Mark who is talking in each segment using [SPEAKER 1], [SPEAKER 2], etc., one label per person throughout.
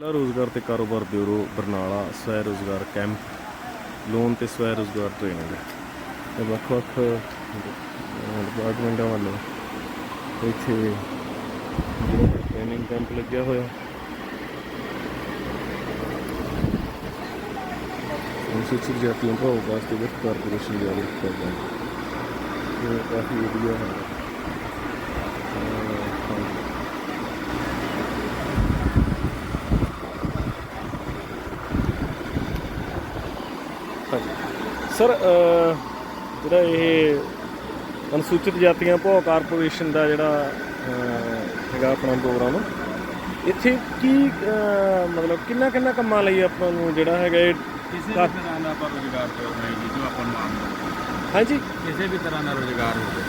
[SPEAKER 1] ਜ਼ਿਲ੍ਹਾ ਰੋਜ਼ਗਾਰ ਤੇ ਕਾਰੋਬਾਰ ਬਿਊਰੋ ਬਰਨਾਲਾ, ਸਵੈ ਰੋਜ਼ਗਾਰ ਕੈਂਪ, ਲੋਨ ਤੇ ਸਵੈ ਰੋਜ਼ਗਾਰ ਟ੍ਰੇਨਿੰਗ। ਇਹ ਵੱਖ-ਵੱਖ ਡਿਪਾਰਟਮੈਂਟਾਂ ਵੱਲੋਂ ਇੱਥੇ ਟ੍ਰੇਨਿੰਗ ਕੈਂਪ ਲੱਗਿਆ ਹੋਇਆ। ਅਨੁਸੂਚਿਤ ਜਾਤੀਆਂ ਭਾਵ ਵਾਸਤੇ ਵਿੱਤ ਕਾਰਪੋਰੇਸ਼ਨ ਦੇ ਆਦਿ ਕਰਦਾ ਹੈ ਇਹ ਕਾਫੀ ਵਧੀਆ ਹੈ ਅਹ, ਹਾਂਜੀ। ਹਾਂਜੀ ਸਰ ਜਿਹੜਾ ਇਹ ਅਨੁਸੂਚਿਤ ਜਾਤੀਆਂ ਭੋ ਕਾਰਪੋਰੇਸ਼ਨ ਦਾ ਜਿਹੜਾ ਹੈਗਾ ਆਪਣਾ ਪ੍ਰੋਗਰਾਮ ਇੱਥੇ ਕੀ ਮਤਲਬ ਕਿੰਨਾ ਕਿੰਨਾ ਕੰਮਾਂ ਲਈ ਆਪਾਂ ਨੂੰ ਜਿਹੜਾ ਹੈਗਾ ਇਹ
[SPEAKER 2] ਕਿਸੇ ਵੀ ਤਰ੍ਹਾਂ ਦਾ ਆਪਾਂ ਰੋਜ਼ਗਾਰ ਕਰ ਰਹੇ ਜੀ ਜੋ ਆਪਾਂ ਨੂੰ ਆਮ
[SPEAKER 1] ਹਾਂਜੀ।
[SPEAKER 2] ਕਿਸੇ ਵੀ ਤਰ੍ਹਾਂ ਦਾ ਰੋਜ਼ਗਾਰ ਹੋਵੇ।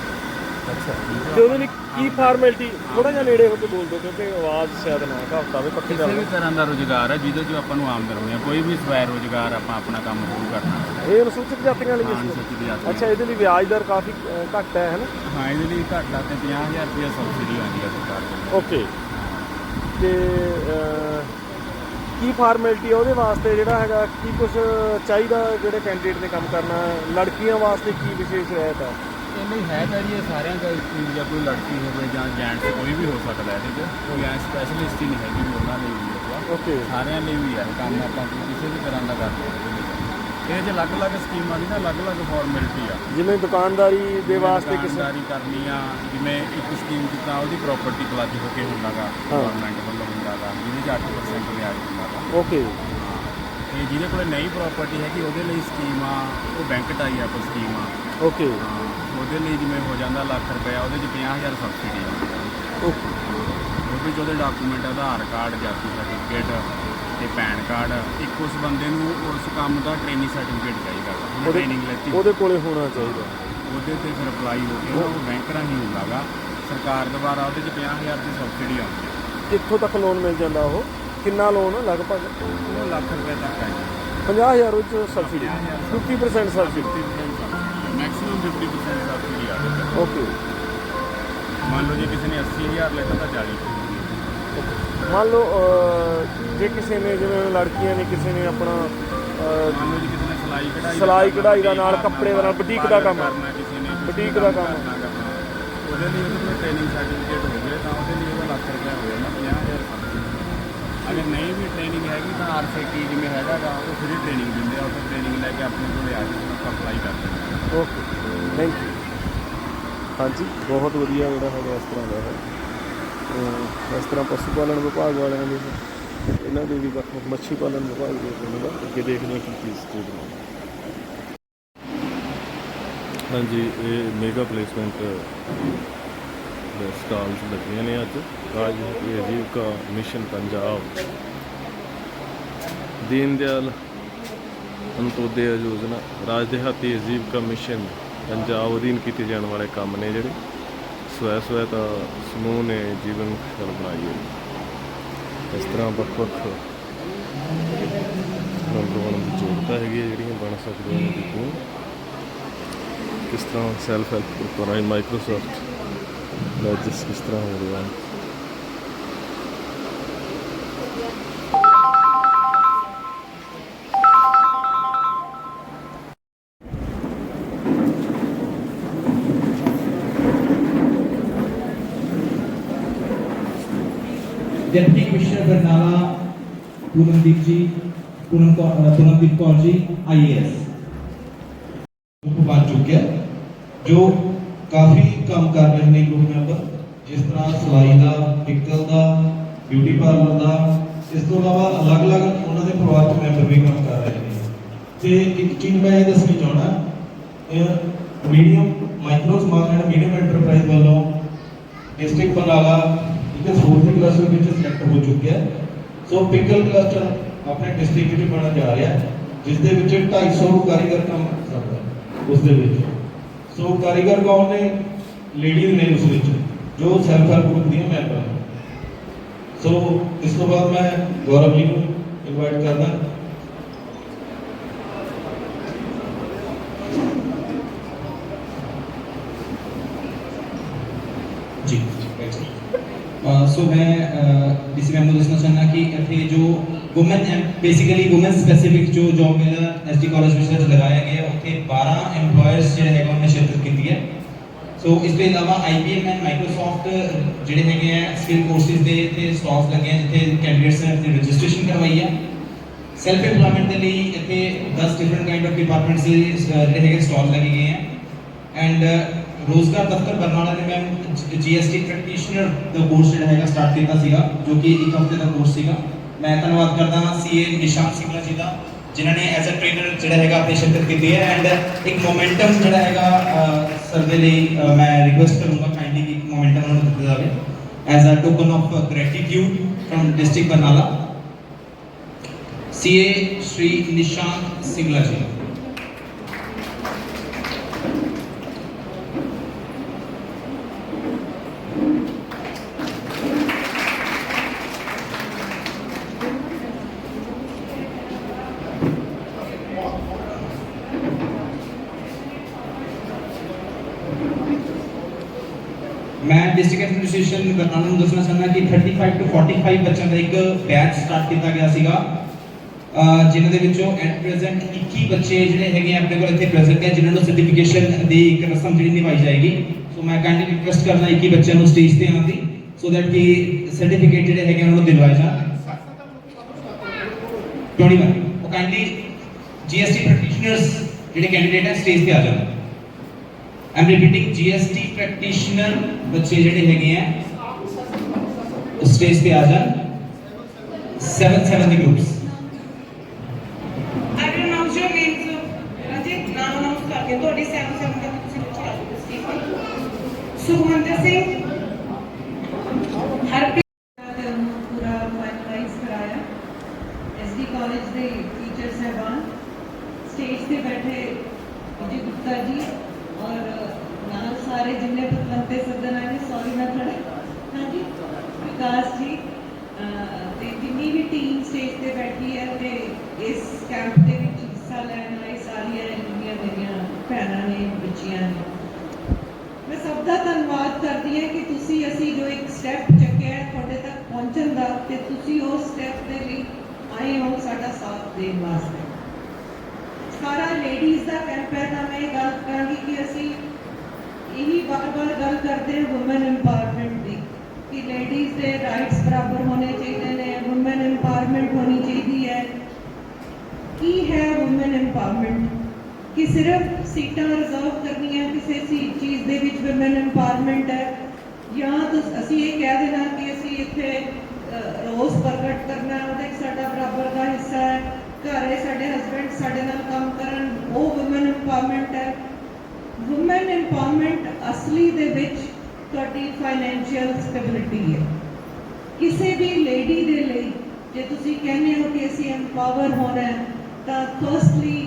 [SPEAKER 1] ਤੇ ਲਈ ਕੀ ਫਾਰਮੈਲਿਟੀ ਥੋੜਾ ਜਿਹਾ ਨੇੜੇ ਹੋ ਕੇ ਬੋਲ ਦਿਓ ਕਿਉਂਕਿ ਆਵਾਜ਼ ਸ਼ਾਇਦ ਨਾ ਘਾਟਾ ਹੋਵੇ ਪੱਕੇ
[SPEAKER 2] ਕਿਸੇ ਵੀ ਤਰ੍ਹਾਂ ਦਾ ਰੋਜ਼ਗਾਰ ਹੈ ਜਿਹਦੇ ਜੋ ਆਪਾਂ ਨੂੰ ਆਮਦਨ ਹੋਣੀ ਹੈ। ਕੋਈ ਵੀ ਸਵੈ ਰੋਜ਼ਗਾਰ ਆਪਾਂ ਆਪਣਾ ਕੰਮ ਸ਼ੁਰੂ ਕਰਨਾ
[SPEAKER 1] ਇਹ ਅਨੁਸੂਚਿਤ ਜਾਤੀਆਂ ਲਈ
[SPEAKER 2] ਹਾਂ ਦੀ ਆਦਤ
[SPEAKER 1] ਅੱਛਾ ਇਹਦੇ ਲਈ ਵਿਆਜ ਦਰ ਕਾਫੀ ਘੱਟ ਹੈ ਹੈ ਨਾ?
[SPEAKER 2] ਹਾਂ ਇਹਦੇ ਲਈ ਘੱਟ ਆ ਤੇ 50000 ਰੁਪਏ ਸਬਸਿਡੀ ਆਉਂਦੀ ਹੈ ਸਰਕਾਰ ਵੱਲੋਂ
[SPEAKER 1] ਓਕੇ। ਤੇ ਕੀ ਫਾਰਮੈਲਿਟੀ ਉਹਦੇ ਵਾਸਤੇ? ਜਿਹੜਾ ਹੈਗਾ ਕੀ ਕੁਝ ਚਾਹੀਦਾ ਜਿਹੜੇ ਕੈਂਡੀਡੇਟ ਨੇ ਕੰਮ ਕਰਨਾ? ਲੜਕੀਆਂ ਵਾਸਤੇ ਕੀ ਵਿਸ਼ੇਸ਼ ਰਹਿਤ ਹੈ
[SPEAKER 2] ਇਹ ਨਹੀਂ ਹੈ ਤਾਂ ਜੀ ਇਹ ਸਾਰਿਆਂ ਦਾ ਇੱਕ ਜਾਂ ਕੋਈ ਲੜਕੀ ਹੋਵੇ ਜਾਂ ਜੈਂਟਸ ਕੋਈ ਵੀ ਹੋ ਸਕਦਾ ਇਹਦੇ 'ਚ। ਕੋਈ ਐ ਸਪੈਸ਼ਲਿਸਟ ਹੀ ਨਹੀਂ ਹੈਗੀ ਵੀ ਉਹਨਾਂ ਲਈ ਵੀ ਹੈ
[SPEAKER 1] ਓਕੇ
[SPEAKER 2] ਸਾਰਿਆਂ ਲਈ ਵੀ ਹੈ ਕੰਮ ਆਪਾਂ ਕਿਸੇ ਵੀ ਤਰ੍ਹਾਂ ਦਾ ਕਰ ਸਕਦੇ ਹਾਂ ਇਹਦੇ 'ਚ ਅਲੱਗ-ਅਲੱਗ ਸਕੀਮਾਂ ਦੀ ਨਾ ਅਲੱਗ-ਅਲੱਗ ਫਾਰਮੈਲਿਟੀ ਆ।
[SPEAKER 1] ਜਿਵੇਂ ਦੁਕਾਨਦਾਰੀ ਦੇ ਵਾਸਤੇ ਕਿਸੇ
[SPEAKER 2] ਦੁਕਾਨਦਾਰੀ ਕਰਨੀ ਆ ਜਿਵੇਂ ਇੱਕ ਸਕੀਮ ਜਿੱਦਾਂ ਉਹਦੀ ਪ੍ਰਾਪਰਟੀ ਪਲੱਜ ਹੋ ਕੇ ਹੁੰਦਾਗਾ
[SPEAKER 1] ਹਾਂ।
[SPEAKER 2] ਗਵਰਨਮੈਂਟ ਵੱਲੋਂ ਹੁੰਦਾਗਾ ਜਿਹਦੇ 'ਚ 8% ਵਿਆਜ ਹੁੰਦਾਗਾ।
[SPEAKER 1] ਓਕੇ
[SPEAKER 2] ਤੇ ਜਿਹਦੇ ਕੋਲੇ ਨਹੀਂ ਪ੍ਰਾਪਰਟੀ ਹੈਗੀ ਉਹਦੇ ਲਈ ਸਕੀਮ ਆ ਉਹ ਬੈਂਕ ਟਾਈ ਅਪ ਸਕੀਮ। ਆ
[SPEAKER 1] ਓਕੇ
[SPEAKER 2] ਹਾਂ, ਉਹਦੇ ਲਈ ਜਿਵੇਂ ਹੋ ਜਾਂਦਾ ਲੱਖ ਰੁਪਇਆ ਉਹਦੇ 'ਚ 50000 ਸਬਸਿਡੀ ਆ।
[SPEAKER 1] ਓਕੇ
[SPEAKER 2] ਉਹਦੇ 'ਚ ਉਹਦੇ ਡਾਕੂਮੈਂਟ ਆਧਾਰ ਕਾਰਡ ਜਾਤੀ ਸਰਟੀਫਿਕੇਟ ਤੇ ਪੈਨ ਕਾਰਡ। ਇੱਕ ਉਸ ਬੰਦੇ ਨੂੰ ਉਸ ਕੰਮ ਦਾ ਟ੍ਰੇਨਿੰਗ ਸਰਟੀਫਿਕੇਟ ਚਾਹੀਦਾ ਉਹਨੇ ਟ੍ਰੇਨਿੰਗ ਲੈਤੀ।
[SPEAKER 1] ਉਹਦੇ ਕੋਲੇ ਹੋਣਾ ਚਾਹੀਦਾ।
[SPEAKER 2] ਉਹਦੇ ਤੇ ਫਿਰ ਅਪਲਾਈ ਹੋ ਕੇ ਉਹ ਬੈਂਕ ਰਾਹੀਂ ਹੁੰਦਾਗਾ ਸਰਕਾਰ ਦੁਆਰਾ ਉਹਦੇ 'ਚ 50000 ਦੀ ਸਬਸਿਡੀ ਆਉਂਦੀ
[SPEAKER 1] ਕਿੱਥੋਂ ਤੱਕ ਲੋਨ ਮਿਲ ਜਾਂਦਾ ਉਹ? ਕਿੰਨਾ ਲੋਨ ਲਗਭਗ?
[SPEAKER 2] ਉਹ ਲੱਖ ਰੁਪਏ ਤੱਕ ਹੈ
[SPEAKER 1] 50000 ਵਿੱਚ ਸਬਸਿਡੀ 50% ਸਬਸਿਡੀ
[SPEAKER 2] ਮੈਕਸਿਮਮ 50% ਸਬਸਿਡੀ ਆ ਜਾਂਦੀ ਹੈ
[SPEAKER 1] ਓਕੇ
[SPEAKER 2] ਮੰਨ ਲਓ ਜੇ ਕਿਸੇ ਨੇ 80000 ਲੈਤਾ ਤਾਂ 40
[SPEAKER 1] ਮੰਨ ਲਓ ਅਹ, ਜੇ ਕਿਸੇ ਨੇ ਜਿਵੇਂ ਲੜਕੀਆਂ ਨੇ ਕਿਸੇ ਨੇ ਆਪਣਾ ਅਹ,
[SPEAKER 2] ਮੰਨ ਲਓ ਜੇ ਕਿਸੇ ਨੇ ਸਲਾਈ ਕਢਾਈ
[SPEAKER 1] ਸਿਲਾਈ ਕਢਾਈ ਦਾ ਨਾਲ ਕੱਪੜੇ ਦਾ ਨਾਲ ਬੁਟੀਕ ਦਾ ਕੰਮ।
[SPEAKER 2] ਕਰਨਾ ਕਿਸੇ ਨੇ
[SPEAKER 1] ਬੁਟੀਕ ਦਾ ਕੰਮ।
[SPEAKER 2] ਕਰਨਾ ਕਰਨਾ। ਉਹਦੇ ਲਈ ਉਹਦੇ ਕੋਲ ਟ੍ਰੇਨਿੰਗ ਸਰਟੀਫਿਕੇਟ ਹੋਵੇ ਤਾਂ ਉਹਦੇ ਲਈ ਉਹਦਾ ਲੱਖ ਰੁਪਏ ਹੋਵੇ ਨਾ 50000 ਸਬਸਿਡੀ ਅਗਰ ਨਹੀਂ ਵੀ ਟ੍ਰੇਨਿੰਗ ਹੈਗੀ ਤਾਂ ਆਰਸੀਟੀ ਜਿਵੇਂ ਹੈਗਾਗਾ ਉਹ ਫ੍ਰੀ ਟ੍ਰੇਨਿੰਗ ਦਿੰਦੇ ਆ ਉਹ ਟ੍ਰੇਨਿੰਗ ਲੈ ਕੇ ਆਪਣੇ ਕੋਲ ਆ ਕੇ ਅਪਲਾਈ ਕਰ ਸਕਦੇ ਹਾਂ
[SPEAKER 1] ਓਕੇ ਥੈਂਕ ਯੂ ਹਾਂਜੀ, ਬਹੁਤ ਵਧੀਆ ਜਿਹੜਾ ਹੈਗਾ ਇਸ ਤਰ੍ਹਾਂ ਦਾ ਹੈ। ਇਸ ਤਰ੍ਹਾਂ ਪਸ਼ੂ ਪਾਲਣ ਵਿਭਾਗ ਵਾਲਿਆਂ ਦੇ ਇਹਨਾਂ ਦੇ ਵੀ ਵੱਖ ਵੱਖ ਮੱਛੀ ਪਾਲਣ ਵਿਭਾਗ ਦੇ ਉਹਨਾਂ ਦਾ ਅੱਗੇ ਦੇਖਦੇ ਹਾਂ ਕੀ ਚੀਜ਼ ਤੇ ਬਣਾਉਂਦੇ ਹਾਂਜੀ, ਇਹ ਮੇਗਾ ਪਲੇਸਮੈਂਟ ਦੇ ਸਟਾਲਸ ਲੱਗੀਆਂ ਨੇ ਅੱਜ। ਰਾਜ ਇਹ ਆਜੀਵਕਾ ਮਿਸ਼ਨ ਪੰਜਾਬ। ਦੀਨ ਦਿਆਲ ਅੰਤੋਦਯ ਯੋਜਨਾ, ਰਾਜ ਦਿਹਾਤੀ ਆਜੀਵਕਾ ਮਿਸ਼ਨ ਪੰਜਾਬ ਅਧੀਨ ਕੀਤੇ ਜਾਣ ਵਾਲੇ ਕੰਮ ਨੇ ਜਿਹੜੇ। ਸਵੈ ਸਵੈ ਤਾਂ ਸਮੂਹ ਨੇ ਜੀਵਨ ਖੁਸ਼ਹਾਲ ਬਣਾਈ ਹੈ ਇਸ ਤਰ੍ਹਾਂ ਵੱਖ ਵੱਖ ਨੌਜਵਾਨਾਂ ਦੀ ਜ਼ਰੂਰਤਾਂ ਹੈਗੀਆਂ ਜਿਹੜੀਆਂ ਬਣ ਸਕਦੀਆਂ ਨੇ ਦੇਖੋ ਕਿਸ ਤਰ੍ਹਾਂ ਸੈਲਫ ਹੈਲਪ ਗਰੁੱਪ ਰਾਈ ਮਾਈਕਰੋਸਾਫਟ ਦਾ ਜਿਸ ਕਿਸ ਤਰ੍ਹਾਂ ਹੋ ਰਿਹਾ? ਹੈ
[SPEAKER 3] ਡਿਪਟੀ ਕਮਿਸ਼ਨਰ ਬਰਨਾਲਾ ਪੂਰਨਦੀਪ ਜੀ, ਪੂਰਨ ਪੂਰਨਦੀਪ ਕੌਰ ਜੀ ਆਈਏਐਸ
[SPEAKER 4] ਬਣ ਚੁੱਕਿਆ ਜੋ ਕਾਫੀ ਕੰਮ ਕਰ ਰਹੇ ਨੇ ਗਰੁੱਪ ਮੈਂਬਰ। ਜਿਸ ਤਰ੍ਹਾਂ ਸਿਲਾਈ ਦਾ ਪਿਕਲ ਦਾ, ਬਿਊਟੀ ਪਾਰਲਰ ਦਾ, ਇਸ ਤੋਂ ਇਲਾਵਾ ਅਲੱਗ-ਅਲੱਗ ਉਹਨਾਂ ਦੇ ਪਰਿਵਾਰ ਮੈਂਬਰ ਵੀ ਕੰਮ ਕਰ ਰਹੇ ਨੇ। ਤੇ ਇੱਕ ਚੀਜ਼ ਮੈਂ ਇਹ ਦੱਸਣੀ ਚਾਹਣਾ medium micro small and medium enterprise ਵੱਲੋਂ ਡਿਸਟ੍ਰਿਕਟ ਬਰਨਾਲਾ ਇੱਕ ਸਪੋਰਟਿੰਗ ਕਲਸਟਰ ਵਿੱਚ ਸਿਲੈਕਟ ਹੋ ਚੁੱਕਿਆ ਸੋ ਪਿਕਲ ਕਲਸਟਰ ਆਪਣੇ ਡਿਸਟ੍ਰਿਕਟ ਵਿੱਚ ਬਣਨ ਜਾ ਰਿਹਾ ਜਿਸ ਦੇ ਵਿੱਚ 250 ਕਾਰੀਗਰ ਕੰਮ ਕਰ ਸਕਦਾ ਉਸ ਦੇ ਵਿੱਚ। ਸੋ ਕਾਰੀਗਰ ਕੌਣ ਨੇ? ਲੇਡੀਜ਼ ਨੇ ਉਸ ਵਿੱਚ, ਜੋ ਸੈਲਫ ਹੈਲਪ ਗਰੁੱਪ ਦੀਆਂ ਮੈਂਬਰ ਸੋ ਇਸ ਤੋਂ ਬਾਅਦ ਮੈਂ ਗੌਰਵ ਜੀ ਨੂੰ ਇਨਵਾਈਟ ਕਰਦਾ।
[SPEAKER 3] ਜੀ ਅ, ਸੋ ਮੈਂ ਅ, ਡੀਸੀ ਮੈਮ ਨੂੰ ਦੱਸਣਾ ਚਾਹੁੰਦਾ ਕਿ ਇੱਥੇ ਜੋ ਔਮਨ ਬੇਸਿਕਲੀ ਔਮਨ ਸਪੈਸੀਫਿਕ ਜੋ ਜੌਬ ਮੇਲਾ ਐਸਡੀ ਕਾਲਜ ਵਿੱਚ ਅੱਜ ਲਗਾਇਆ ਗਿਆ ਹੈ, ਉੱਥੇ 12 EMPLOYERS ਜਿਹੜੇ ਹੈਗੇ ਉਹਨਾਂ ਨੇ ਸ਼ਿਰਕਤ ਕੀਤੀ ਹੈ ਸੋ ਇਸ ਤੋਂ ਇਲਾਵਾ IBM ਐਂਡ ਮਾਈਕਰੋਸਾਫਟ ਜਿਹੜੇ ਹੈਗੇ ਆ ਸਕਿੱਲ ਕੋਰਸਿਸ ਦੇ ਤੇ ਸਟਾਲਸ ਲੱਗੇ ਆ ਜਿੱਥੇ ਕੈਂਡੀਡੇਟਸ ਨੇ ਆਪਣੀ ਰਜਿਸਟ੍ਰੇਸ਼ਨ ਕਰਵਾਈ ਹੈ ਸੈਲਫ ਏਮਪਲੋਇਮੈਂਟ ਦੇ ਲਈ ਇੱਥੇ 10 ਡਿਫਰੈਂਟ ਕਾਈਂਡ ਆਫ ਡਿਪਾਰਟਮੈਂਟਸ ਦੇ ਜਿਹੜੇ ਹੈਗੇ ਸਟਾਲ ਲੱਗੇ ਗਏ ਆ ਐਂਡ ਰੋਜ਼ਗਾਰ ਦਫ਼ਤਰ ਬਰਨਾਲਾ ਨੇ ਮੈਂ ਜੀਐਸਟੀ ਪ੍ਰੈਕਟੀਸ਼ਨਰ ਦਾ ਕੋਰਸ ਜਿਹੜਾ ਹੈਗਾ ਸਟਾਰਟ ਕੀਤਾ ਸੀਗਾ, ਜੋ ਕਿ ਇੱਕ ਹਫ਼ਤੇ ਦਾ ਕੋਰਸ ਸੀਗਾ। ਮੈਂ ਧੰਨਵਾਦ ਕਰਦਾ ਹਾਂ ਸੀਏ ਨਿਸ਼ਾਨ ਸਿੰਘਲਾ ਜੀ ਦਾ, ਜਿਨ੍ਹਾਂ ਨੇ ਐਜ਼ ਅ ਟ੍ਰੇਨਰ ਜਿਹੜਾ ਹੈਗਾ ਆਪਣੀ ਸ਼ਿਰਕਤ ਕੀਤੀ ਹੈ। ਐਂਡ ਇੱਕ ਮੋਮੈਂਟਮ ਜਿਹੜਾ ਹੈਗਾ ਸਰ ਦੇ ਲਈ ਮੈਂ ਰਿਕੁਐਸਟ ਕਰੂੰਗਾ ਕਾਈਂਡਲੀ ਕਿ ਇੱਕ ਮੋਮੈਂਟਮ ਉਹਨਾਂ ਨੂੰ ਦਿੱਤਾ ਜਾਵੇ। As a token of gratitude from district Barnala CA Shri Nishan Singla ji 35 ਤੋਂ 45 ਬੱਚਿਆਂ ਦਾ ਇੱਕ ਬੈਚ ਸਟਾਰਟ ਕੀਤਾ ਗਿਆ ਸੀਗਾ। ਅਹ ਜਿਨ੍ਹਾਂ ਦੇ ਵਿੱਚੋਂ ਐਟ ਪ੍ਰੈਜ਼ੈਂਟ 21 ਬੱਚੇ ਜਿਹੜੇ ਹੈਗੇ ਆ, ਆਪਣੇ ਕੋਲ ਇੱਥੇ ਪ੍ਰੈਜ਼ੈਂਟ ਹੈ ਜਿਨ੍ਹਾਂ ਨੂੰ ਸਰਟੀਫਿਕੇਸ਼ਨ ਦੀ ਇੱਕ ਰਸਮ ਜਿਹੜੀ ਨਿਭਾਈ ਜਾਏਗੀ। ਸੋ ਮੈਂ ਕਾਈਂਡਲੀ ਰਿਕੁਐਸਟ ਕਰਦਾ 21 ਬੱਚਿਆਂ ਨੂੰ ਸਟੇਜ ਤੇ ਆਉਣ ਦੀ ਸੋ ਦੈਟ ਕਿ ਸਰਟੀਫਿਕੇਟ ਜਿਹੜੇ ਹੈਗੇ ਉਹਨਾਂ ਨੂੰ ਦਿਲਵਾਏ ਜਾਣ। 21 ਉਹ ਕਾਈਂਡਲੀ ਜੀਐਸਟੀ ਪ੍ਰੈਕਟੀਸ਼ਨਰਸ ਜਿਹੜੇ ਕੈਂਡੀਡੇਟ ਹੈ ਸਟੇਜ ਤੇ ਆ ਜਾਣ ਆਮ ਰਿਪੀਟਿੰਗ ਜੀਐਸਟੀ ਪ੍ਰੈਕਟੀਸ਼ਨਰ ਬੱਚੇ ਜਿਹੜੇ ਹੈਗੇ ਆ ਸਟੇਜ ਤੇ ਆ ਜਾਣ 7 7 ਦੇ groups
[SPEAKER 5] I will announce your names. Rajit, ਨਾਮ announce ਕਰਕੇ ਤੁਹਾਡੀ ਸੈਵਨ ਸੈਵਨ ਤੱਕ ਤੁਸੀਂ ਬੱਚੇ ਆ ਜਾਓ ਠੀਕ ਸੁਖਮੰਦਰ ਸਿੰਘ ਹਰਪ੍ਰੀਤ ਨੂੰ ਪੂਰਾ ਫਾਈਨਲਾਈਜ਼ ਕਰਾਇਆ ਐਸਡੀ ਕਾਲਜ ਦੇ ਟੀਚਰ ਸਹਿਬਾਨ ਸਟੇਜ ਤੇ ਬੈਠੇ ਵਿਜੇ ਗੁਪਤਾ ਜੀ ਔਰ ਨਾਲ ਸਾਰੇ ਜਿੰਨੇ ਪਤਵੰਤੇ ਸੱਜਣ ਆਏ ਨੇ ਸੌਰੀ ਮੈਂ ਥੋੜਾ ਹਾਂਜੀ ਵਿਕਾਸ ਜੀ ਅਹ, ਤੇ ਜਿੰਨੀ ਵੀ ਟੀਮ ਸਟੇਜ ਤੇ ਬੈਠੀ ਹੈ ਤੇ ਇਸ ਕੈਂਪ ਦੇ ਵਿੱਚ ਹਿੱਸਾ ਲੈਣ ਲਈ ਸਾਰੀਆਂ ਜਿੰਨੀਆਂ ਮੇਰੀਆਂ ਭੈਣਾਂ ਨੇ, ਬੱਚੀਆਂ ਨੇ। ਮੈਂ ਸਭ ਦਾ ਧੰਨਵਾਦ ਕਰਦੀ ਹਾਂ ਕਿ ਤੁਸੀਂ ਅਸੀਂ ਜੋ ਇੱਕ ਸਟੈਪ ਚੱਕਿਆ ਤੁਹਾਡੇ ਤੱਕ ਪਹੁੰਚਣ ਦਾ ਤੇ ਤੁਸੀਂ ਉਸ ਸਟੈਪ ਦੇ ਲਈ ਆਏ ਹੋ ਸਾਡਾ ਸਾਥ ਦੇਣ ਵਾਸਤੇ। ਸਾਰਾ ਲੇਡੀਜ਼ ਦਾ ਕੈਂਪ ਹੈ ਤਾਂ ਮੈਂ ਗੱਲ ਕਰਾਂਗੀ ਕਿ ਅਸੀਂ ਇਹੀ ਵਾਰ-ਵਾਰ ਗੱਲ ਕਰਦੇ ਹਾਂ ਔਮਨ ਐਮਪਾਵਰਮੈਂਟ ਦੀ, ਕਿ ਲੇਡੀਜ਼ ਦੇ ਰਾਈਟਸ ਬਰਾਬਰ ਹੋਣੇ ਚਾਹੀਦੇ ਨੇ ਔਮਨ ਐਮਪਾਵਰਮੈਂਟ ਹੋਣੀ ਚਾਹੀਦੀ ਹੈ ਕੀ ਹੈ ਔਮਨ ਐਮਪਾਵਰਮੈਂਟ ਕਿ ਸਿਰਫ ਸੀਟਾਂ ਰਿਜ਼ਰਵ ਕਰਨੀਆਂ ਕਿਸੇ ਸੀ ਚੀਜ਼ ਦੇ ਵਿੱਚ ਔਮਨ ਐਮਪਾਵਰਮੈਂਟ ਹੈ ਜਾਂ ਤੁਸ ਅਸੀਂ ਇਹ ਕਹਿ ਦੇਣਾ ਕਿ ਅਸੀਂ ਇੱਥੇ ਅ, ਰੋਸ ਪ੍ਰਗਟ ਕਰਨਾ ਉਹਦੇ 'ਚ ਸਾਡਾ ਬਰਾਬਰ ਦਾ ਹਿੱਸਾ ਹੈ ਘਰੇ ਸਾਡੇ ਹਸਬੰਡ ਸਾਡੇ ਨਾਲ ਕੰਮ ਕਰਨ ਉਹ ਔਮਨ ਐਮਪਾਵਰਮੈਂਟ ਹੈ ਔਮਨ ਐਮਪਾਵਰਮੈਂਟ ਅਸਲੀ ਦੇ ਵਿੱਚ ਤੁਹਾਡੀ ਫਾਈਨੈਂਸ਼ੀਅਲ ਸਟੈਬਿਲਿਟੀ ਹੈ ਕਿਸੇ ਵੀ ਲੇਡੀ ਦੇ ਲਈ ਜੇ ਤੁਸੀਂ ਕਹਿੰਦੇ ਹੋ ਕਿ ਅਸੀਂ ਐਮਪਾਵਰ ਹੋਣਾ ਤਾਂ firstly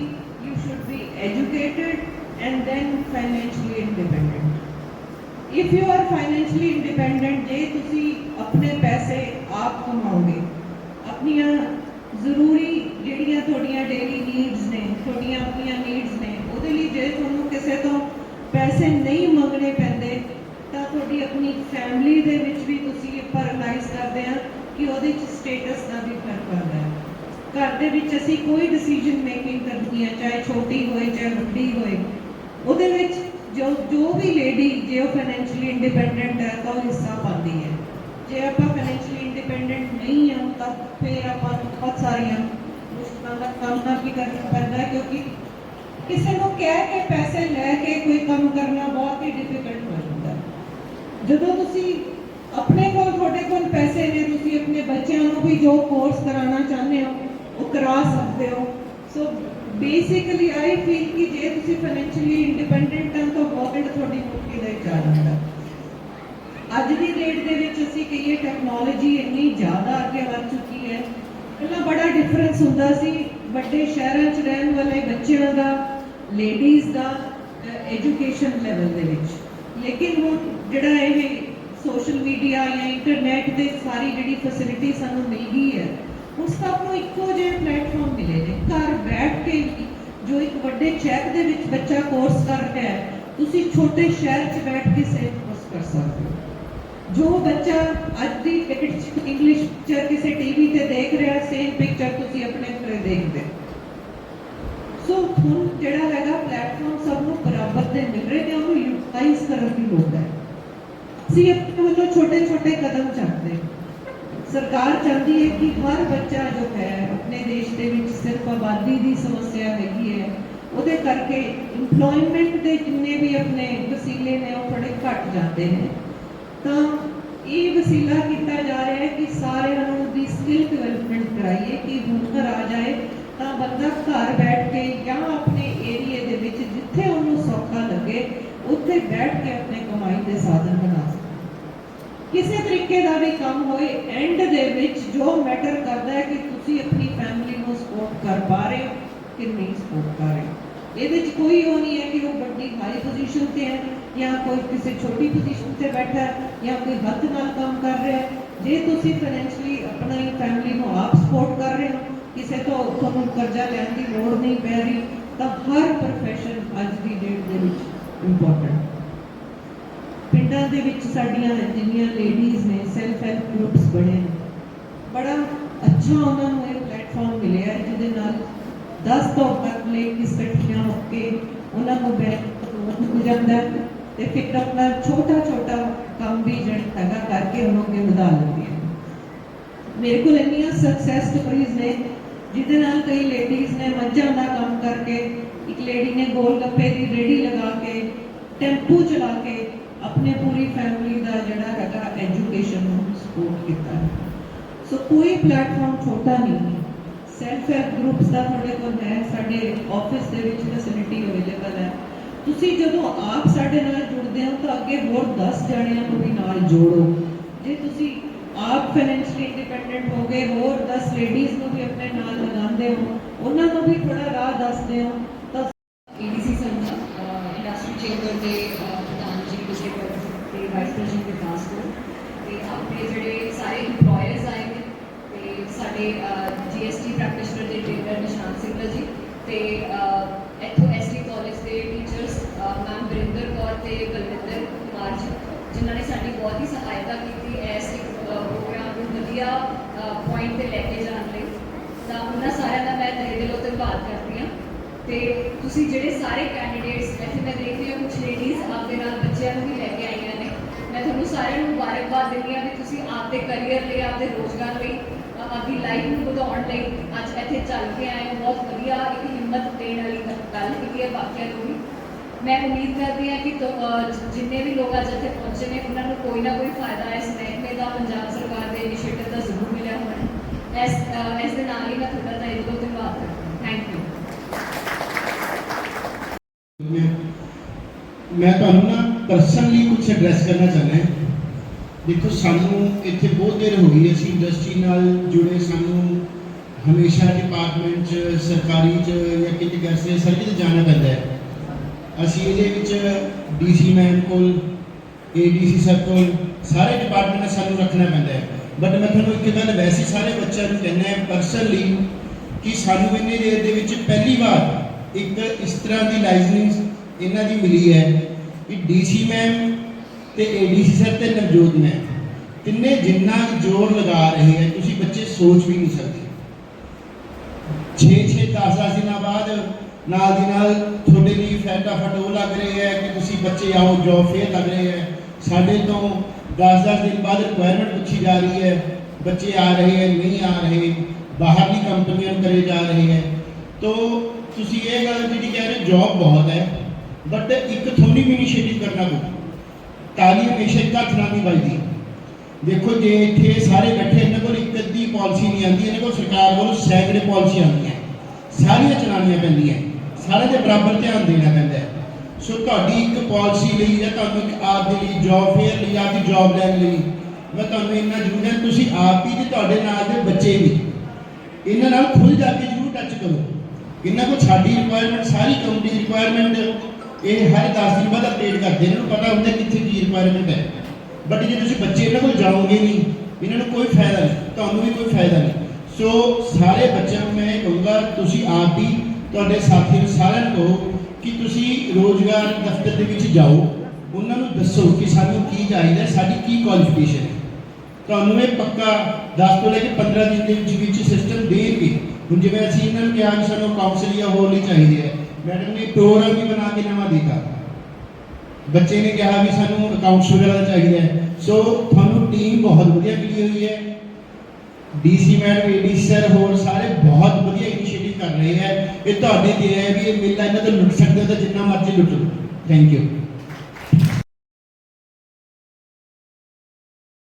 [SPEAKER 5] you should be educated and then financially independent if you are ਜੇ ਤੁਸੀਂ ਆਪਣੇ ਪੈਸੇ ਆਪ ਕਮਾਓਗੇ, ਆਪਣੀਆਂ ਜ਼ਰੂਰੀ ਜਿਹੜੀਆਂ ਤੁਹਾਡੀਆਂ ਡੇਲੀ ਨੀਡਸ ਨੇ, ਤੁਹਾਡੀਆਂ ਆਪਣੀਆਂ ਨੀਡਸ ਨੇ, ਉਹਦੇ ਲਈ ਜੇ ਤੁਹਾਨੂੰ ਕਿਸੇ ਤੋਂ ਪੈਸੇ ਨਹੀਂ ਮੰਗਣੇ ਪੈਂਦੇ, ਤਾਂ ਤੁਹਾਡੀ ਆਪਣੀ ਫੈਮਿਲੀ ਦੇ ਵਿੱਚ ਵੀ ਤੁਸੀਂ ਆਪਾਂ ਰਿਅਲਾਈਜ਼ ਕਰਦੇ ਆ ਕਿ ਉਹਦੇ ਚ ਸਟੇਟਸ ਦਾ ਵੀ ਫ਼ਰਕ ਪੈਂਦਾ ਹੈ। ਘਰ ਦੇ ਵਿੱਚ ਅਸੀਂ ਕੋਈ ਡਿਸੀਜਨ ਮੇਕਿੰਗ ਕਰਨੀ ਹੈ ਚਾਹੇ ਛੋਟੀ ਹੋਏ, ਚਾਹੇ ਵੱਡੀ ਹੋਏ। ਉਹਦੇ ਵਿੱਚ ਜੋ ਜੋ ਵੀ ਲੇਡੀ ਜੇ ਉਹ ਫਾਈਨੈਂਸ਼ੀਅਲੀ ਇੰਡੀਪੈਂਡੈਂਟ ਹੈ, ਤਾਂ ਉਹ ਹਿੱਸਾ ਪਾਉਂਦੀ ਹੈ। ਜੇ ਆਪਾਂ ਫਾਈਨੈਂਸ਼ੀਅਲੀ ਇੰਡੀਪੈਂਡੈਂਟ ਨਹੀਂ ਹਾਂ, ਤਾਂ ਫਿਰ ਆਪਾਂ ਨੂੰ ਬਹੁਤ ਸਾਰੀਆਂ ਮੁਸ਼ਕਲਾਂ ਦਾ ਸਾਹਮਣਾ ਵੀ ਕਰਨਾ ਪੈਂਦਾ ਕਿਉਂਕਿ ਕਿਸੇ ਨੂੰ ਕਹਿ ਕੇ ਪੈਸੇ ਲੈ ਕੇ ਕੋਈ ਕੰਮ ਕਰਨਾ ਬਹੁਤ ਹੀ ਡਿਫਿਕਲਟ ਹੋ ਜਾਂਦਾ ਜਦੋਂ ਤੁਸੀਂ ਆਪਣੇ ਕੋਲ, ਤੁਹਾਡੇ ਕੋਲ ਪੈਸੇ ਨੇ, ਤੁਸੀਂ ਆਪਣੇ ਬੱਚਿਆਂ ਨੂੰ ਵੀ ਜੋ ਕੋਰਸ ਕਰਾਉਣਾ ਚਾਹੁੰਦੇ ਹੋ ਉਹ ਕਰਾ ਸਕਦੇ ਹੋ। ਸੋ ਬੇਸਿਕਲੀ ਆਈ ਫੀਲ ਕਿ ਜੇ ਤੁਸੀਂ ਫਾਈਨੈਂਸ਼ੀਅਲੀ ਇੰਡੀਪੈਂਡੈਂਟ ਹੋ, ਤਾਂ ਗਵਰਨਮੈਂਟ ਤੁਹਾਡੀ ਮੁੱਠੀ ਦੇ ਵਿੱਚ ਜਾਂਦਾ। ਅੱਜ ਦੀ ਡੇਟ ਦੇ ਵਿੱਚ ਅਸੀਂ ਕਹੀਏ ਟੈਕਨੋਲੋਜੀ ਇੰਨੀ ਜ਼ਿਆਦਾ ਅੱਗੇ ਵੱਧ ਚੁੱਕੀ ਹੈ। ਪਹਿਲਾਂ ਬੜਾ ਡਿਫਰੈਂਸ ਹੁੰਦਾ ਸੀ। ਵੱਡੇ ਸ਼ਹਿਰਾਂ 'ਚ ਰਹਿਣ ਵਾਲੇ ਬੱਚਿਆਂ ਦਾ ਲੇਡੀਜ਼ ਦਾ ਐਜੂਕੇਸ਼ਨ ਲੈਵਲ ਦੇ ਵਿੱਚ। ਲੇਕਿਨ ਹੁਣ ਜਿਹੜਾ ਇਹ ਸੋਸ਼ਲ ਮੀਡੀਆ ਜਾਂ ਇੰਟਰਨੈਟ ਦੇ ਸਾਰੀ ਜਿਹੜੀ ਫੈਸਿਲਿਟੀ ਸਾਨੂੰ ਮਿਲ ਗਈ ਹੈ ਉਸ ਸਭ ਨੂੰ ਇੱਕੋ ਜਿਹੇ ਪਲੇਟਫਾਰਮ ਮਿਲੇ ਨੇ ਘਰ ਬੈਠ ਕੇ ਵੀ ਜੋ ਇੱਕ ਵੱਡੇ ਸ਼ਹਿਰ ਦੇ ਵਿੱਚ ਬੱਚਾ ਕੋਰਸ ਕਰ ਰਿਹਾ ਹੈ, ਤੁਸੀਂ ਛੋਟੇ ਸ਼ਹਿਰ 'ਚ ਬੈਠ ਕੇ ਸੇਮ ਕੋਰਸ ਕਰ ਸਕਦੇ ਹੋ ਜੋ ਬੱਚਾ ਅੱਜ ਦੀ ਡੇਟ 'ਚ ਇੰਗਲਿਸ਼ ਪਿਕਚਰ ਕਿਸੇ ਟੀਵੀ ਤੇ ਦੇਖ ਰਿਹਾ ਸੇਮ ਪਿਕਚਰ ਤੁਸੀਂ ਆਪਣੇ ਘਰੇ ਦੇਖਦੇ ਹੋ। ਸੋ ਹੁਣ ਜਿਹੜਾ ਹੈਗਾ ਪਲੇਟਫਾਰਮ ਸਭ ਨੂੰ ਬਰਾਬਰ ਦੇ ਮਿਲ ਰਹੇ ਨੇ, ਉਹਨੂੰ ਯੂਟਿਲਾਈਜ਼ ਕਰਨ ਦੀ ਲੋੜ ਹੈ ਅਸੀਂ ਆਪਣੇ ਵੱਲੋਂ ਛੋਟੇ ਛੋਟੇ ਕਦਮ ਚੱਕਦੇ ਹਾਂ। ਸਰਕਾਰ ਚਾਹੁੰਦੀ ਹੈ ਕਿ ਹਰ ਬੱਚਾ ਜੋ ਹੈ ਆਪਣੇ ਦੇਸ਼ ਦੇ ਵਿੱਚ ਸਿਰਫ ਆਬਾਦੀ ਦੀ ਸਮੱਸਿਆ ਹੈਗੀ ਹੈ, ਉਹਦੇ ਕਰਕੇ ਇੰਪਲੋਇਮੈਂਟ ਦੇ ਜਿੰਨੇ ਵੀ ਆਪਣੇ ਵਸੀਲੇ ਨੇ ਉਹ ਬੜੇ ਘਟ ਜਾਂਦੇ ਨੇ। ਤਾਂ ਇਹ ਵਸੀਲਾ ਕੀਤਾ ਜਾ ਰਿਹਾ ਹੈ ਕਿ ਸਾਰਿਆਂ ਨੂੰ ਦੀ ਸਕਿੱਲ ਡਿਵੈਲਪਮੈਂਟ ਕਰਾਈਏ, ਕਿ ਹੁਨਰ ਆ ਜਾਏ, ਤਾਂ ਬੰਦਾ ਘਰ ਬੈਠ ਕੇ ਜਾਂ ਆਪਣੇ ਏਰੀਏ ਦੇ ਵਿੱਚ ਜਿੱਥੇ ਉਹਨੂੰ ਸੌਖਾ ਲੱਗੇ, ਉੱਥੇ ਬੈਠ ਕੇ ਆਪਣੇ ਕਮਾਈ ਦੇ ਸਾਧਨ ਬਣਾ ਸਕੇ। ਕਿਸੇ ਤਰੀਕੇ ਦਾ ਵੀ ਕੰਮ ਹੋਏ ਐਂਡ ਦੇ ਵਿੱਚ ਜੋ ਮੈਟਰ ਕਰਦਾ ਹੈ ਕਿ ਤੁਸੀਂ ਆਪਣੀ ਫੈਮਿਲੀ ਨੂੰ ਸਪੋਰਟ ਕਰ ਪਾ ਰਹੇ ਹੋ ਕਿ ਨਹੀਂ ਸਪੋਰਟ ਕਰ ਰਹੇ ਇਹਦੇ 'ਚ ਕੋਈ ਉਹ ਨਹੀਂ ਹੈ ਕਿ ਉਹ ਵੱਡੀ ਹਾਈ ਪੋਜੀਸ਼ਨ ਤੇ ਹੈ ਜਾਂ ਕੋਈ ਕਿਸੇ ਛੋਟੀ ਪੋਜੀਸ਼ਨ ਤੇ ਬੈਠਾ ਹੈ ਜਾਂ ਕੋਈ ਹੱਥ ਨਾਲ ਕੰਮ ਕਰ ਰਿਹਾ ਹੈ। ਜੇ ਤੁਸੀਂ ਫਾਈਨੈਂਸ਼ਲੀ ਆਪਣੀ ਫੈਮਿਲੀ ਨੂੰ ਆਪ ਸਪੋਰਟ ਕਰ ਰਹੇ ਹੋ, ਕਿਸੇ ਤੋਂ ਤੁਹਾਨੂੰ ਕਰਜ਼ਾ ਲੈਣ ਦੀ ਲੋੜ ਨਹੀਂ ਪੈ ਰਹੀ, ਤਾਂ ਹਰ profession ਅੱਜ ਦੀ ਡੇਟ ਦੇ ਵਿੱਚ ਇੰਪੋਰਟੈਂਟ ਪਿੰਡਾਂ ਦੇ ਵਿੱਚ ਸਾਡੀਆਂ ਜਿੰਨੀਆਂ ਲੇਡੀਜ਼ ਨੇ ਸੈਲਫ ਹੈਲਪ ਗਰੁੱਪਸ ਬਣੇ ਨੇ। ਬੜਾ ਅੱਛਾ ਉਹਨਾਂ ਨੂੰ ਇਹ ਪਲੇਟਫਾਰਮ ਮਿਲਿਆ ਜਿਹਦੇ ਨਾਲ 10 ਤੋਂ ਤੱਕ ਲੇਡੀਜ਼ ਇਕੱਠੀਆਂ ਹੋ ਕੇ ਉਹਨਾਂ ਨੂੰ ਬੈਠ ਜਾਂਦਾ ਤੇ ਫਿਰ ਆਪਣਾ ਛੋਟਾ ਛੋਟਾ ਕੰਮ ਵੀ ਜਿਹੜਾ ਹੈਗਾ ਕਰਕੇ ਉਹਨੂੰ ਅੱਗੇ ਵਧਾ ਲੈਂਦੀਆਂ ਮੇਰੇ ਕੋਲ ਇੰਨੀਆਂ ਸਕਸੈਸ ਸਟੋਰੀਜ਼ ਨੇ, ਜਿਹਦੇ ਨਾਲ ਕਈ ਲੇਡੀਜ਼ ਨੇ ਮੱਝਾਂ ਦਾ ਕੰਮ ਕਰਕੇ ਇੱਕ ਲੇਡੀ ਨੇ ਗੋਲ ਗੱਪੇ ਦੀ ਰੇੜੀ ਲਗਾ ਕੇ, ਟੈਂਪੂ ਚਲਾ ਕੇ ਆਪਣੇ ਪੂਰੀ ਫੈਮਿਲੀ ਦਾ ਜਿਹੜਾ ਹੈਗਾ ਐਜੂਕੇਸ਼ਨ ਨੂੰ ਸਪੋਰਟ ਕੀਤਾ ਹੈ। ਸੋ ਕੋਈ ਪਲੇਟਫਾਰਮ ਛੋਟਾ ਨਹੀਂ ਹੈ। ਸੈਲਫ ਹੈਲਪ ਗਰੁੱਪਸ ਦਾ ਤੁਹਾਡੇ ਕੋਲ ਹੈ, ਸਾਡੇ ਆਫਿਸ ਦੇ ਵਿੱਚ ਫੈਸਿਲਿਟੀ ਅਵੇਲੇਬਲ ਹੈ। ਤੁਸੀਂ ਜਦੋਂ ਆਪ ਸਾਡੇ ਨਾਲ ਜੁੜਦੇ ਹੋ ਤਾਂ ਅੱਗੇ ਹੋਰ 10 ਜਣਿਆਂ ਨੂੰ ਵੀ ਨਾਲ ਜੋੜੋ। ਜੇ ਤੁਸੀਂ ਆਪ ਫਾਈਨੈਂਸ਼ਲੀ ਇੰਡੀਪੈਂਡੈਂਟ ਹੋ ਗਏ, ਹੋਰ 10 ਲੇਡੀਜ਼ ਨੂੰ ਵੀ ਆਪਣੇ ਨਾਲ ਲਗਾਉਂਦੇ ਹੋ, ਉਹਨਾਂ ਨੂੰ ਵੀ ਥੋੜਾ ਰਾਹ ਦੱਸਦੇ ਹੋ ਤਾਂ
[SPEAKER 6] ਏਡੀਸੀ ਸੰਘ ਇੰਡਸਟਰੀ ਚੇਂਬਰ ਦੇ ਅਹ, ਪ੍ਰਧਾਨ ਜੀ ਵਿਜੇ ਪਰ ਤੇ ਵਾਈਸ ਪ੍ਰੈਜ਼ੀਡੈਂਟ ਵਿਕਾਸ ਕੌਰ ਤੇ ਜਿਹੜੇ ਸਾਰੇ EMPLOYERS ਆਏ ਨੇ ਤੇ ਸਾਡੇ ਜੀਐਸਟੀ ਪ੍ਰੈਕਟੀਸ਼ਨਰ ਦੇ ਟ੍ਰੇਨਰ ਨਿਸ਼ਾਨ ਸਿੰਘਲਾ ਜੀ ਤੇ ਅਹ, ਇੱਥੋਂ ਐਸਟੀ ਕਾਲਜ ਦੇ ਟੀਚਰਸ ਮੈਮ ਬਰਿੰਦਰ ਕੌਰ ਤੇ ਬਲਵਿੰਦਰ ਕੁਮਾਰ ਜੀ ਜਿਨ੍ਹਾਂ ਨੇ ਸਾਡੀ ਬਹੁਤ ਹੀ ਸਹਾਇਤਾ ਕੀਤੀ ਐਸ ਪ੍ਰੋਗਰਾਮ ਨੂੰ ਵਧੀਆ ਪੁਆਇੰਟ ਤੇ ਲੈ ਕੇ ਜਾਣ ਲਈ। ਤਾਂ ਉਹਨਾਂ ਸਾਰਿਆਂ ਦਾ ਮੈਂ ਤਹਿ ਦਿਲੋਂ ਧੰਨਵਾਦ ਕਰਦੀ ਹਾਂ। ਤੇ ਤੁਸੀਂ ਜਿਹੜੇ ਸਾਰੇ ਕੈਂਡੀਡੇਟਸ ਇੱਥੇ ਮੈਂ ਦੇਖ ਰਹੀ ਹਾਂ ਕੁਝ ਲੇਡੀਜ਼ ਆਪਦੇ ਨਾਲ ਬੱਚਿਆਂ ਨੂੰ ਵੀ ਲੈ ਕੇ ਆਈਆਂ ਮੈਂ ਤੁਹਾਨੂੰ ਸਾਰਿਆਂ ਨੂੰ ਮੁਬਾਰਕਬਾਦ ਦਿੰਦੀ ਹਾਂ ਵੀ ਤੁਸੀਂ ਆਪਦੇ ਕੈਰੀਅਰ ਲਈ, ਆਪਦੇ ਰੋਜ਼ਗਾਰ ਲਈ, ਆਪਦੀ ਲਾਈਫ ਨੂੰ ਵਧਾਉਣ ਲਈ ਅੱਜ ਇੱਥੇ ਚੱਲ ਕੇ ਆਏ ਹੋ। ਬਹੁਤ ਵਧੀਆ ਇੱਕ ਹਿੰਮਤ ਦੇਣ ਵਾਲੀ ਗੱਲ ਕੀਤੀ ਹੈ ਬਾਕੀਆਂ ਨੂੰ ਵੀ। ਮੈਂ ਉਮੀਦ ਕਰਦੀ ਹਾਂ ਕਿ ਜਿੰਨੇ ਵੀ ਲੋਕ ਅੱਜ ਇੱਥੇ ਪਹੁੰਚੇ ਨੇ, ਉਹਨਾਂ ਨੂੰ ਕੋਈ ਨਾ ਕੋਈ ਫਾਇਦਾ ਇਸ ਮਹਿਕਮੇ ਦਾ, ਪੰਜਾਬ ਸਰਕਾਰ ਦੇ ਇਨੀਸ਼ੀਏਟਿਵ ਦਾ ਜ਼ਰੂਰ ਮਿਲਿਆ ਹੋਣਾ। ਇਸ ਇਸ ਦੇ ਨਾਲ ਹੀ ਮੈਂ ਤੁਹਾਡਾ ਤਹਿ ਦਿਲੋਂ ਧੰਨਵਾਦ ਕਰਦੀ ਥੈਂਕ ਯੂ
[SPEAKER 7] ਮੈਂ ਤੁਹਾਨੂੰ ਨਾ ਪਰਸਨਲੀ ਕੁਝ ਐਡਰੈਸ ਕਰਨਾ ਚਾਹੁੰਦਾ ਹਾਂ। ਦੇਖੋ, ਸਾਨੂੰ ਇੱਥੇ ਬਹੁਤ ਦੇਰ ਹੋ ਗਈ ਅਸੀਂ ਇੰਡਸਟਰੀ ਨਾਲ ਜੁੜੇ, ਸਾਨੂੰ ਹਮੇਸ਼ਾ ਡਿਪਾਰਟਮੈਂਟ ਚ, ਸਰਕਾਰੀ ਚ ਜਾਂ ਕਿਤੇ ਗੈਸੇ ਸਰਵਿਸ ਜਾਣਾ ਪੈਂਦਾ ਹੈ। ਅਸੀਂ ਇਹਦੇ ਵਿੱਚ ਡੀਸੀ ਮੈਮ ਕੋਲ ਏਡੀਸੀ ਸਰ ਕੋਲ, ਸਾਰੇ ਡਿਪਾਰਟਮੈਂਟ ਸਾਨੂੰ ਰੱਖਣਾ ਪੈਂਦਾ ਹੈ। ਬਟ ਮੈਂ ਤੁਹਾਨੂੰ ਇੱਕ ਗੱਲ ਵੈਸੇ ਸਾਰੇ ਬੱਚਿਆਂ ਨੂੰ ਕਹਿੰਦਾ ਹੈ ਪਰਸਨਲੀ ਕਿ ਸਾਨੂੰ ਇੰਨੇ ਦੇਰ ਦੇ ਵਿੱਚ ਪਹਿਲੀ ਵਾਰ ਇੱਕ ਇਸ ਤਰ੍ਹਾਂ ਦੀ ਲਾਇਸੈਂਸ ਇਹਨਾਂ ਦੀ ਮਿਲੀ ਹੈ। ਕਿ ਡੀਸੀ ਮੈਮ ਤੇ ਏਡੀਸੀ ਸਰ ਤੇ ਨਵਜੋਤ ਮੈਮ ਤਿੰਨੇ ਜਿੰਨਾ ਜ਼ੋਰ ਲਗਾ ਰਹੇ ਹੈ ਤੁਸੀਂ ਬੱਚੇ ਸੋਚ ਵੀ ਨਹੀਂ ਸਕਦੇ। 6-6 10 ਦਿਨਾਂ ਬਾਅਦ ਨਾਲ ਦੀ ਨਾਲ ਤੁਹਾਡੇ ਲਈ ਫਟਾਫਟ ਉਹ ਲੱਗ ਰਹੇ ਹੈ ਕਿ ਤੁਸੀਂ ਬੱਚੇ ਆਓ ਜੋਬ ਫੇਅਰ ਲੱਗ ਰਹੇ ਹੈ ਸਾਡੇ ਤੋਂ 10-10 ਦਿਨ ਬਾਅਦ ਰਿਕੁਆਇਰਮੈਂਟ ਪੁੱਛੀ ਜਾ ਰਹੀ ਹੈ, ਬੱਚੇ ਆ ਰਹੇ ਹੈ ਨਹੀਂ ਆ ਰਹੇ, ਬਾਹਰਲੀ ਕੰਪਨੀਆਂ ਨੂੰ ਕਰੇ ਜਾ ਰਹੇ ਹੈ ਤੋ ਤੁਸੀਂ ਇਹ ਗੱਲ ਜਿਹੜੀ ਕਹਿ ਰਹੇ ਜੋਬ ਬਹੁਤ ਹੈ। ਬਟ ਇੱਕ ਤੁਹਾਨੂੰ ਵੀ ਇਨੀਸ਼ੀਏਟਿਵ ਕਰਨਾ ਪਊ ਤਾਲੀ ਹਮੇਸ਼ਾ ਇੱਕ ਨਾਲ ਨਹੀਂ ਵੱਜਦੀ। ਦੇਖੋ, ਜੇ ਇੱਥੇ ਸਾਰੇ ਬੈਠੇ, ਇਹਨਾਂ ਕੋਲ ਇੱਕ ਅੱਧੀ ਪਾਲਿਸੀ ਨਹੀਂ ਆਉਂਦੀ, ਇਹਨਾਂ ਕੋਲ ਸਰਕਾਰ ਵੱਲੋਂ ਸੈਂਕੜੇ ਪਾਲਿਸੀ ਆਉਂਦੀਆਂ। ਸਾਰੀਆਂ ਚਲਾਉਣੀਆਂ ਪੈਂਦੀਆਂ। ਸਾਰਿਆਂ ਦੇ ਬਰਾਬਰ ਧਿਆਨ ਦੇਣਾ ਪੈਂਦਾ ਸੋ ਤੁਹਾਡੀ ਇੱਕ ਪਾਲਿਸੀ ਲਈ ਜਾਂ ਤੁਹਾਨੂੰ ਇੱਕ ਆਪ ਦੇ ਲਈ ਜੌਬ ਫੇਅਰ ਲਈ ਆਪਦੀ ਜੌਬ ਲੈਣ ਲਈ, ਮੈਂ ਤੁਹਾਨੂੰ ਇੰਨਾ ਜ਼ਰੂਰ ਹੈ, ਤੁਸੀਂ ਆਪ ਹੀ ਤੇ ਤੁਹਾਡੇ ਨਾਲ ਦੇ ਬੱਚੇ ਵੀ ਇਹਨਾਂ ਨਾਲ ਖੁਦ ਜਾ ਕੇ ਜ਼ਰੂਰ ਟੱਚ ਕਰੋ। ਇਹਨਾਂ ਕੋਲ ਸਾਡੀ ਰਿਕੁਆਇਰਮੈਂਟ ਸਾਰੀ ਕੰਪਨੀ ਦੀ ਰਿਕੁਆਇਰਮੈਂਟ ਇਹ ਹਰ 10 ਦਿਨ ਬਾਅਦ ਅਪਡੇਟ ਕਰਦੇ ਨੇ, ਇਹਨਾਂ ਨੂੰ ਪਤਾ ਹੁੰਦਾ ਕਿੱਥੇ ਕੀ ਰਿਕੁਆਇਰਮੈਂਟ ਹੈ। ਬਟ ਜੇ ਤੁਸੀਂ ਬੱਚੇ ਇਹਨਾਂ ਕੋਲ ਜਾਓਗੇ ਨਹੀਂ, ਇਹਨਾਂ ਨੂੰ ਕੋਈ ਫਾਇਦਾ ਨਹੀਂ, ਤੁਹਾਨੂੰ ਵੀ ਕੋਈ ਫਾਇਦਾ ਨਹੀਂ। ਸੋ ਸਾਰੇ ਬੱਚਿਆਂ ਨੂੰ ਮੈਂ ਕਹੂੰਗਾ, ਤੁਸੀਂ ਆਪ ਵੀ ਤੁਹਾਡੇ ਸਾਥੀ ਨੂੰ ਸਾਰਿਆਂ ਨੂੰ ਕਹੋ ਕਿ ਤੁਸੀਂ ਰੋਜ਼ਗਾਰ ਦਫ਼ਤਰ ਦੇ ਵਿੱਚ ਜਾਓ, ਉਹਨਾਂ ਨੂੰ ਦੱਸੋ ਕਿ ਸਾਨੂੰ ਕੀ ਚਾਹੀਦਾ, ਸਾਡੀ ਕੀ ਕੁਆਲੀਫਿਕੇਸ਼ਨ ਹੈ। ਤੁਹਾਨੂੰ ਇਹ ਪੱਕਾ 10 ਤੋਂ ਲੈ ਕੇ 15 ਦਿਨ ਦੇ ਵਿੱਚ ਵਿੱਚ ਸਿਸਟਮ ਦੇਣਗੇ। ਹੁਣ ਜਿਵੇਂ ਅਸੀਂ ਇਹਨਾਂ ਨੂੰ ਕਿਹਾ ਕਿ ਸਾਨੂੰ ਕਾਉਂਸਲ ਜਾਂ ਹੋਰ ਲਈ ਚਾਹੀਦੇ ਹੈ ਮੈਡਮ ਨੇ ਪ੍ਰੋਗਰਾਮ ਵੀ ਬਣਾ ਕੇ ਨਵਾਂ ਦਿੱਤਾ। ਬੱਚੇ ਨੇ ਕਿਹਾ ਵੀ ਸਾਨੂੰ ਅਕਾਊਂਟਸ ਵਗੈਰਾ ਚਾਹੀਦਾ ਹੈ। ਸੋ ਤੁਹਾਨੂੰ ਟੀਮ ਬਹੁਤ ਵਧੀਆ ਮਿਲੀ ਹੋਈ ਹੈ। ਡੀਸੀ ਮੈਡਮ ਏਡੀ ਸਰ ਹੋਰ ਸਾਰੇ ਬਹੁਤ ਵਧੀਆ ਇਨੀਸ਼ੀਏਟਿਵ ਕਰ ਰਹੇ ਹੈ। ਇਹ ਤੁਹਾਡੀ ਤੇ ਹੈ ਵੀ ਇਹ ਮੇਲਾ ਇਹਨਾਂ ਤੋਂ ਲੁੱਟ ਸਕਦੇ ਹੋ ਤਾਂ ਜਿੰਨਾ ਮਰਜ਼ੀ ਲੁੱਟੋ ਥੈਂਕ ਯੂ